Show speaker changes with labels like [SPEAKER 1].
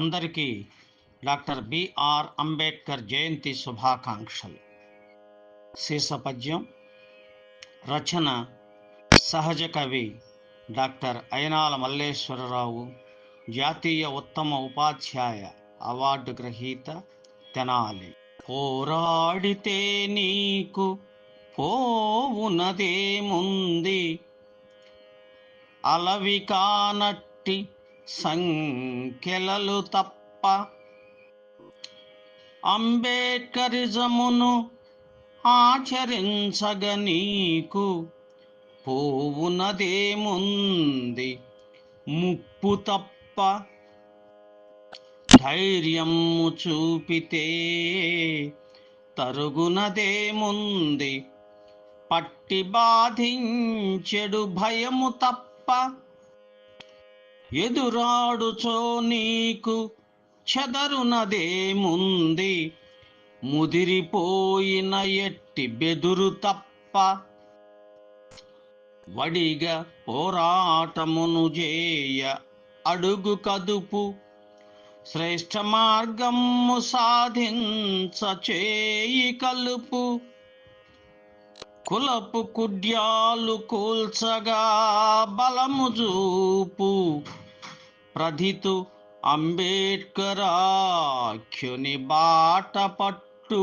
[SPEAKER 1] అందరికీ doctor BR Ambedkar జయంతి శుభాకాంక్షలు. శీర్షపద్యం రచన సహజ కవి డాక్టర్ అయనాల మల్లేశ్వరరావు జాతీయ ఉత్తమ ఉపాధ్యాయ అవార్డు గ్రహీత తెనాలి. పోరాడితే నీకు పోవునదేముంది అలవి కానట్టి సంఖ్యలలు తప్ప అంబేద్కరిజమును ఆచరించగ నీకు పోవునదేముంది? ముప్పు తప్ప ధైర్యము చూపితే తరుగునదేముంది? పట్టి బాధించెడు భయము తప్ప ఎదురాడుచో నీకు చెదరునదేముంది? ముదిరిపోయిన ఎట్టి బెదురు తప్ప వడిగా పోరాటమును చేయ అడుగు కదుపు. శ్రేష్ఠ మార్గము సాధించ చేయి కలుపు. కులపు కుడ్యాలు కూల్చగా బలము చూపు ప్రధితు అంబేడ్కరాఖ్యుని బాట పట్టు.